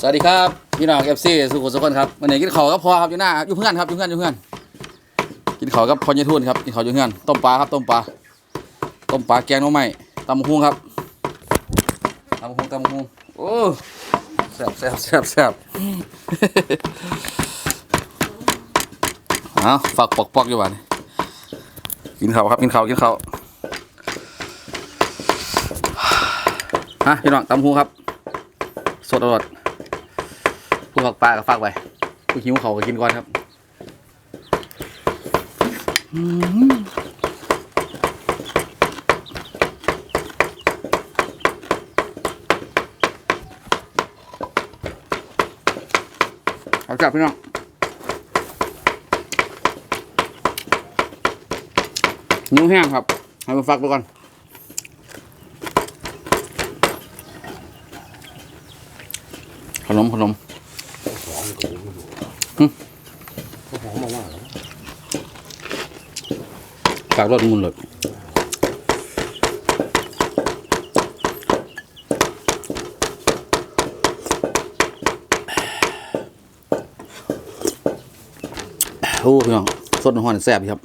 สวัสดีครับพี่น้องเอฟซีสุขุมสุขคนครับวันนี้กินข้าวกับพ่อครับอยู่หน้าครับอยู่เพื่อนครับอยู่เพื่อนอยู่เพื่อนกินข้าวกับพ่อเยทุนครับกินข้าวอยู่เพื่อนต้มปลาครับต้มปลาต้มปลาแกงน้องใหม่ตำบักหุ่งครับตำบักหุ่งตำบักหุ่งโอ้แซ่บแซ่บแซ่บแซ่บเอาฝากปอกปอกอยู่บ้านกินข้าวครับกินข้าวกินข้าวฮะพี่น้องตำบักหุ่งครับสดอร่อย ผู้ฝักปลากับฝากไปผู้หิวเขาก็กินก่อนครับอืมเอาจับพี่น้องหิ้วแห้งครับ ให้มาฟักไปก่อนขนมขนม หอมมากฝากรถมุนเลยโอ้พี่น้องสดหอนแซ่บครับ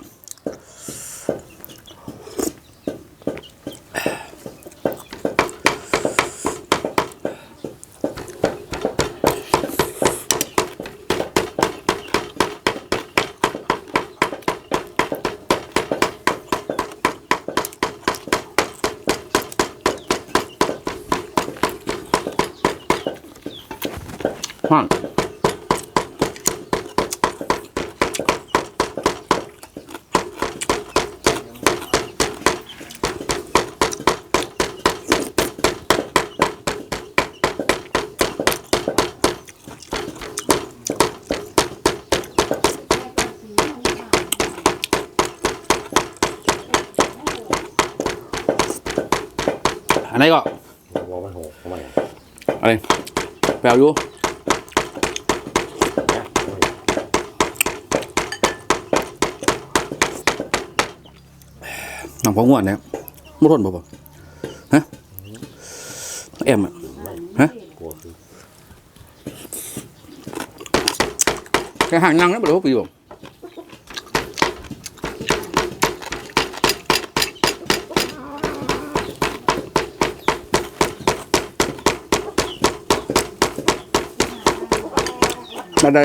นไหนก็อกมันหอมทำไมอะไรแปลวอยู่หนังพองวนเนี่ยมุทนบ่บ่ฮะแอมอะฮะแค่ห่างนั่งแล้วบ่รู้ไปอ ยู่มาได้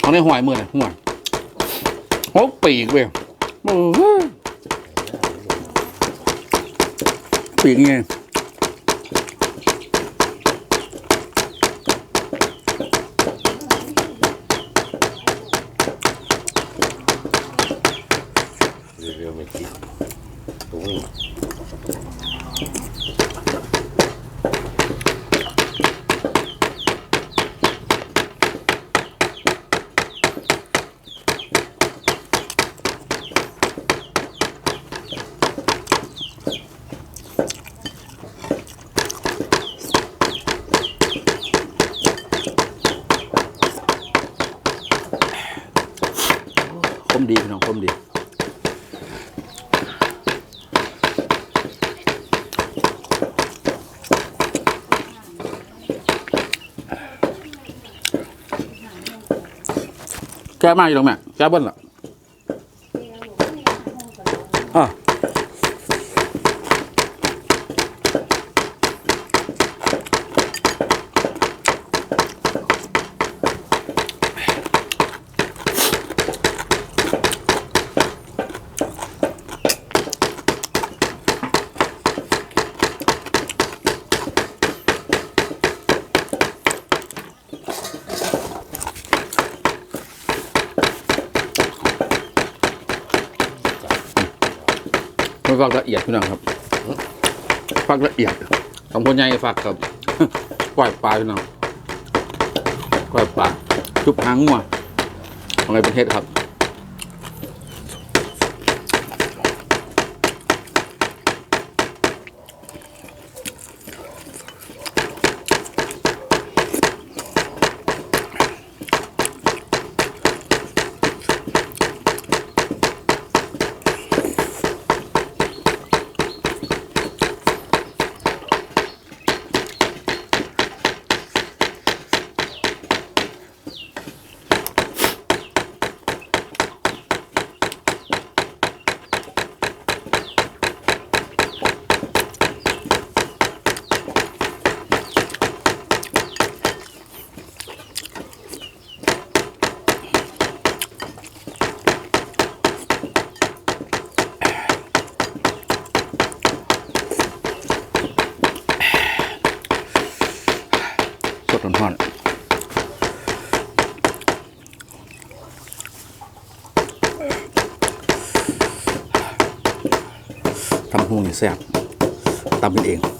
เอาในหอยมือน่ะหอยโอ้ปีกเว้ยปีกไง เร็วๆไม่คิดตรงนี้ คมดีพี่น้องคมดี แก้มากอยู่ตรงแม่แก้เบิ้ลล่ะอ่ ฟักละเอียดพี่น้องครับฟักละเอียดสองคนใหญ่ฟักกับกล้วยปลาพี่น้องกล้วยปลาชุบหางงัวของในประเทศครับ อ อน ทำหูนี่แซ่บตำเป็นเอง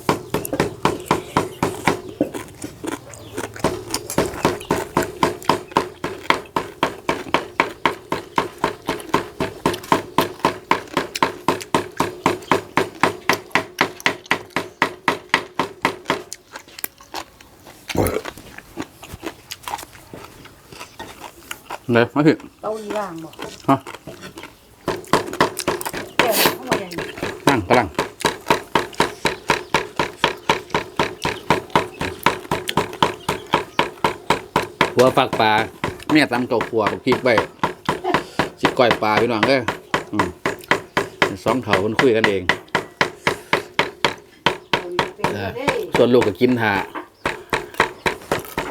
เลยมาพี่เต้าอีร่างบ่ฮะแก้วเข้ามาอย่างนี้นั่งกำลังหัวฝักปลาแม่ตำเก่าขัวกับพริกใบสิก้อยปลาพี่น้องเด้ออืมสองเถาคนคุยกันเอง เอาอีกเป็นบ่ได้ส่วนลูกก็กินหา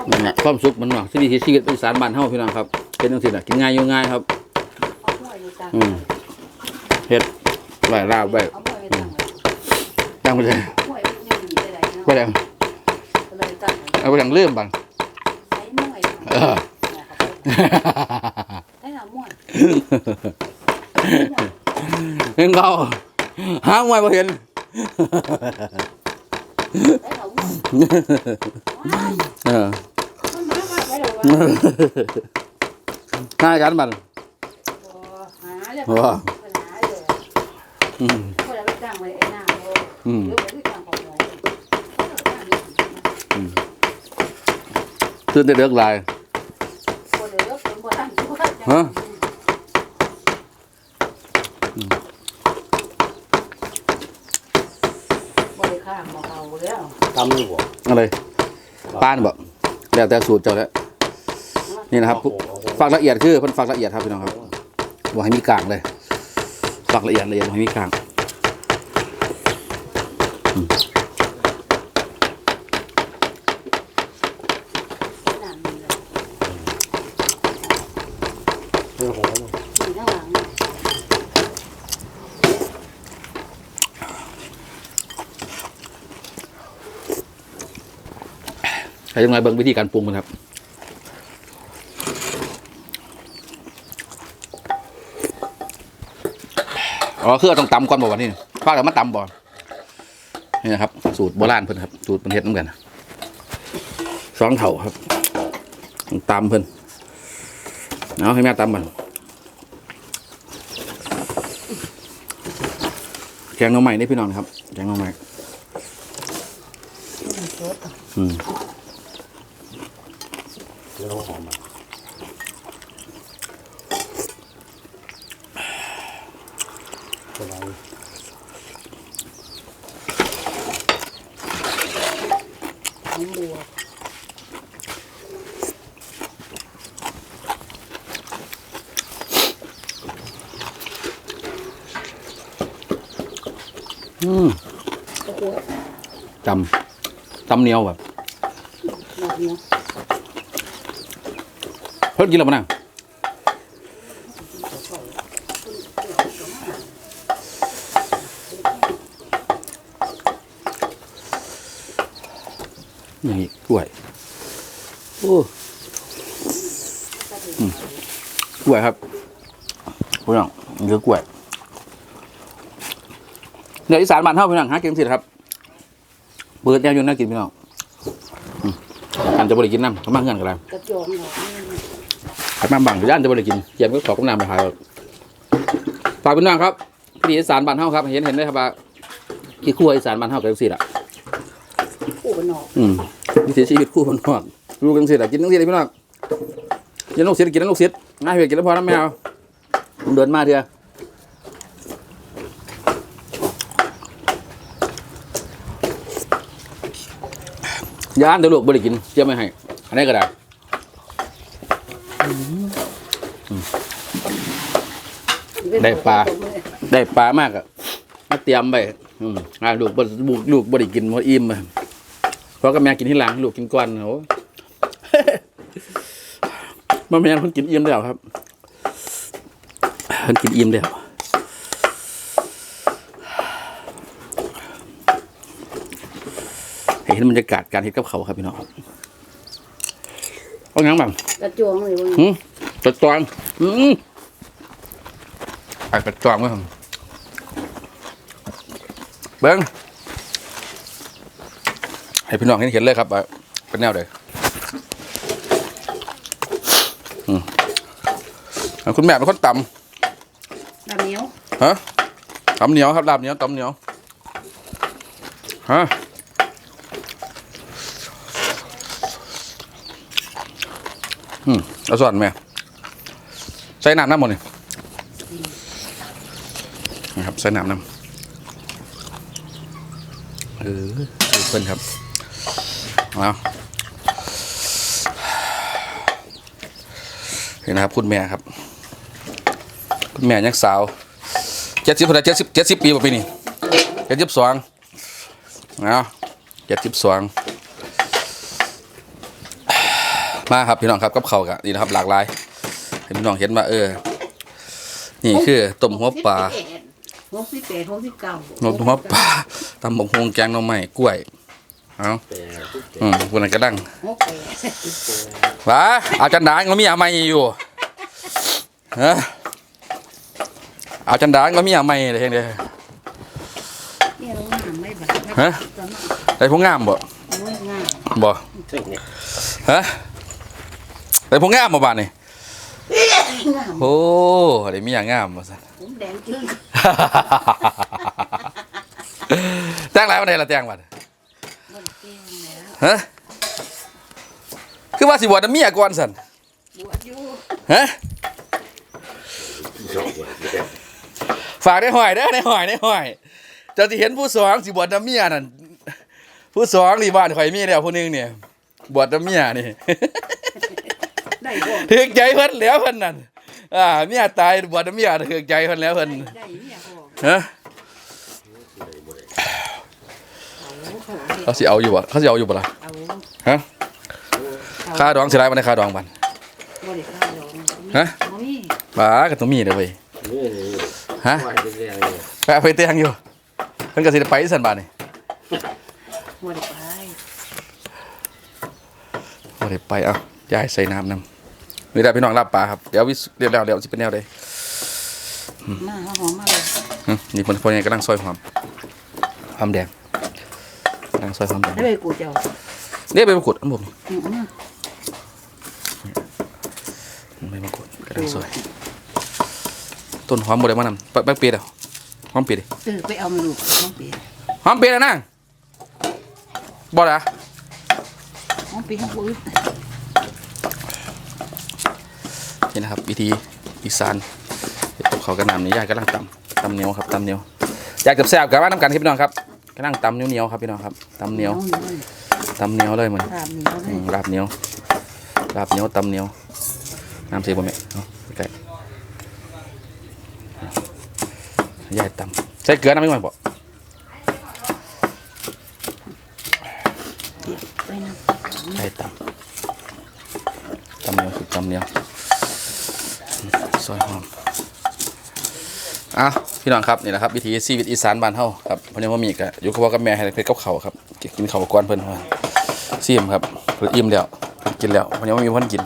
นั่นแหละความสุขมันเนาะที่ดีที่ชีวิตอีสานบ้านเฮาพี่น้องครับ เป็นจังซี่น่ะกินง่ายอยู่ง่ายครับเอาหม้ออยู่ตังอืมเฮ็ดไหลลาบไว้เอาหม้ออยู่ตังตั้งไปเลยหม้ออยู่ยังอยู่ได้เนาะไปเลยก็เลยตังเอาไปทางเลื่อมบังใช้หม้อเออให้เอาหม้อเห็นเขาหางไว้บ่เห็นให้เอาหม้อ เออมันมาว่าไปแล้วว่าหน้ากันบันบ่หาแล้วโอ้หาเลยอืมคนละไปตั้งไว้ไอ้หน้าโอ้อืมเดี๋ยวไปตั้งของหมอตื่นแต่เด็กหลายคนเดียวคนบ่ตั้งตัวฮะบ่ได้ข้างบ่เอาแล้วตำนี่บ่อะไรป้านบ่แล้วแต่สูตรเจ้าแล้ว นี่นะครับฝักละเอียดคือเพิ่นฝักละเอียดครับพี่น้องครับบ่ให้มีกลางเลยฝักละเอียดละเอียดบ่ให้มีกลางน้ำนี่แหละเรื่องของมันนี่ข้างหลังนี่ใช้ยังไงเบิ่งวิธีการปรุงมันครับ อ๋อคือเอาต้องตำก่อนบ่วันนี้ฟากแล้วมาตำบ่นี่นะครับ สูตรโบราณเพิ่นครับ สูตรเพิ่นเฮ็ดน้ำกันสองเท่าครับต้องตำเพิ่นเอาให้แม่ตำมันแกงน่อไม้นี่พี่น้องครับแกงน่อไม้มันสดอืมเรื่องขอมันสบาย หอมบัว อืม ตะกัวจำตำเหนียวแบบหมดเนาะเพิ่นกินแล้วมานั่งนี่กล้วยโอ้อืมกล้วยครับพี่น้องนี่คือกล้วยเดี๋ยวอีสานบ้านเฮาพี่น้องหากินสิครับ เปิดแนวอยู่น่ากินพี่น้องอืมอันจะบริกินน้ำเขามาเงื่อนกันแล้วกระจองเนาะขัดมาบังย่านจะบริกินเกียมก็ขอกน้ำไปหายฝากพี่น้องครับพี่อีสานบ้านเฮาครับ เห็นเห็นได้ครับว่าที่ครัวอีสานบ้านเฮาเป็นสิล่ะผู้บนนอกอืมวิถีชีวิตคู่คนนอกรู้กันสิล่ะกินทั้งสิเลยพี่น้องกินลูกศิษย์กินทั้งลูกศิษย์ง่ายเพียกินแล้วพอน้ำแมวผมเดินมาเถอะ ย่านเดี๋ยวลูกบริกินเจียมไม่ให้ อันนี้ก็ได้ได้ปลาได้ปลามากอะมาเตรียมไปอืมอ่าลูกบ่ลูกลูกบริกินมาอิ่มอะเพราะกับแม่กินที่หลังลูกกินก่อนโอ้มาแม่เพิ่นกินอิ่มแล้วครับเพิ่นกินอิ่มแล้วให้ เห็นบรรยากาศการเฮ็ดกับเขาวครับพี่น้องครับเอาหยังบ้างกระจวงเลยว่าหืมกระจวงอืมไอ้กระจวงไว้ครับเบิ้งให้พี่น้องเห็นเห็นเลยครับว่าเป็นแนวเด้อืมอะคุณแม่เป็นคนตดำเหนียวำฮะตำเหนียวครับลาบเหนียวตำเหนียวฮะ อืมเอาส่วนแม่ใส่น้ำน้ำหมดนี่นะครับใส่น้ำน้ำเออเพื่อนครับเอาเห็นนะครับคุณแม่ครับ คุณแม่ยังสาวเจ็ดสิบเท่าไหร่เจ็ดสิบเจ็ดสิบปีป่ะปีนี้เจ็ดสิบสองเอาเจ็ดสิบสอง มาครับพี่น้องครับกับเขาวกะนี่นะครับหลากหลายให้พี่น้องเห็นว่าเออ นี่คือต้มหัวปลาหกสิบแปดหกสิบเก้าต้มหัวปลาตำบกฮวงแกงหน่อไม้กล้วยเอาแต่ทุกแต่อืมคนนั้นก็ดังหกแปดว้าอาจารย์ดางก็มีอะไรอยู่ฮะอาจารย์ดางก็มีอะไรเลยเองเด้อเนี่ยเรางามไม่แบบฮะตอนนั้นได้พวกงามบ่โอ้ยงามบ่ซึ่งเนี่ยฮะ ได้พวกงามบ่บาดนี่งามโอ้ได้มีอย่างงามบ่ซั่นผมแดงจึ้งแต่งหลายวันใดล่ะแต่งบัดมันเก่งแล้วฮะคือว่าสิบวชน้ำเมียก่อนซั่นบวชอยู่ฮะสองวันแต่ฝากได้หอยเด้อได้หอยได้หอยเจ้าสิเห็นผู้สองสิบวชน้ำเมียนั่นผู้สองนี่บ้านข่อยมีแล้วผู้หนึงเนี่ยบวชน้ำเมียนี่ได้บ่ ถึกใจเพิ่นแล้วเพิ่นนั่นอ่าเมียตายบวชน้ำเมียถึกใจเพิ่นแล้วเพิ่นได้เนี่ยพ่อฮะเอาเขาเขาสิเอาอยู่บ่เขาสิเอาอยู่บ่ล่ะเอาฮะค่าดองสิได้บ่ได้ค่าดองบันบริการดองฮะบ่มีบ้าก็ต้องมีเด้อเว้ยนี่นี่ฮะว่าจะเรียงเนี่ยไปเอาไปเตียงอยู่เพิ่นก็สิได้ไปซั่นบาดนี่บริไปบ่ได้ไปเอ้ายายใส่น้ำนำ นี่ได้พี่น้องรับปลาครับเดี๋ยววิเรียบแล้วเดี๋ยวสิเป็นแนวใดมาเอาหอมมาเลยหึนี่เพิ่นเพิ่นยังกำลังซอยหอมหอมแดงกำลังซอยหอมแดงได้ไปกูเจ้าเรียกไปมะกรูดอันบ่นี่อืมอืมใบมะกรูดกำลังซอยต้นหอมบ่ได้มานำแป๊บปีเดียวหอมปีดิเออไปเอามาลูกน้องเปียหอมปีแล้วนางบ่ล่ะน้องเปียข้างบน นี่นะครับ วิธีอีสานเฮ็ดกับเขาวกันน้ำนี่ยายกำลังตำตำเหนียวครับตำเหนียวอยากกับแซ่บกับว่าน้ำกันครับพี่น้องครับกำลังตำเหนียวเหนียวๆครับพี่น้องครับตำเหนียวตำเหนียวเลยมันภาพเหนียวเลอืยมลาบเหนียวลาบเหนียวตำเหนียวน้ำสีบ่แม่เอาใกล้ๆยายตำใส่เกลือน้ำไม่ไหวบ่ ไปนะ ยายตำตำเหนียวคือตำเหนียวอืมซอยหอม อ้าวพี่น้องครับนี่แหละครับวิถีชีวิตอีสานบ้านเฮาครับเพราะนี่ว่ามีก็อยู่กับพ่อกับแม่ให้เพิ่นกับข้าครับกินเขาก่อนเพิ่นว่าซีมครับเพิ่นอิ่มแล้วเพิ่นกินแล้วเพราะนี่ว่ามีเพิ่นกิน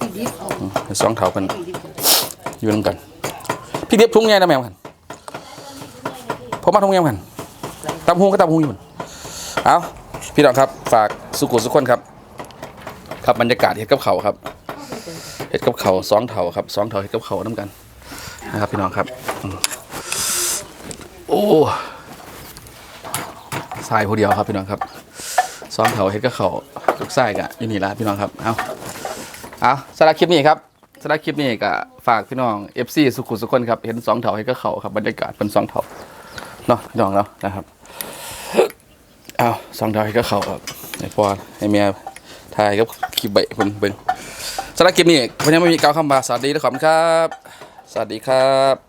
พี่ดิบเอาอืมสองเท่าเพิ่นพี่ดิบอยู่นำกัน พี่เรียบทุ่งใหญ่นะแม่กันพอมาทุ่งใหญ่กันตำหูก็ตำหูอยู่มันเอาพี่น้องครับฝากสุกุสุขคนครับ ครับบรรยากาศเห็ดกับเขาครับเห็ดกับเขาสองเถาครับสองเถาเห็ดกับเขาน้ำกันนะครับพี่น้องครับ โอ้ทรายผู้เดียวครับพี่น้องครับสองเถาเห็ดกับเขาลูกไส้กะอยู่นี่ละพี่น้องครับเอาเอาสำหรับคลิปนี้ครับสำหรับคลิปนี้ก็ฝากพี่น้อง FC สุขุสุขคนครับเห็นสองเถาให้ก็เขาครับบรรยากาศเป็นสองเถาเนาะพี่น้องเนาะนะครับเอาสองเถาให้ก็เขาครับให้พ่อให้เมียถ่ายกับคลิปใบเพิ่นเบิ่งสำหรับคลิปนี้ผมยังไม่มีกาวคำว่าสวัสดีและขอบคุณครับ สวัสดีครับ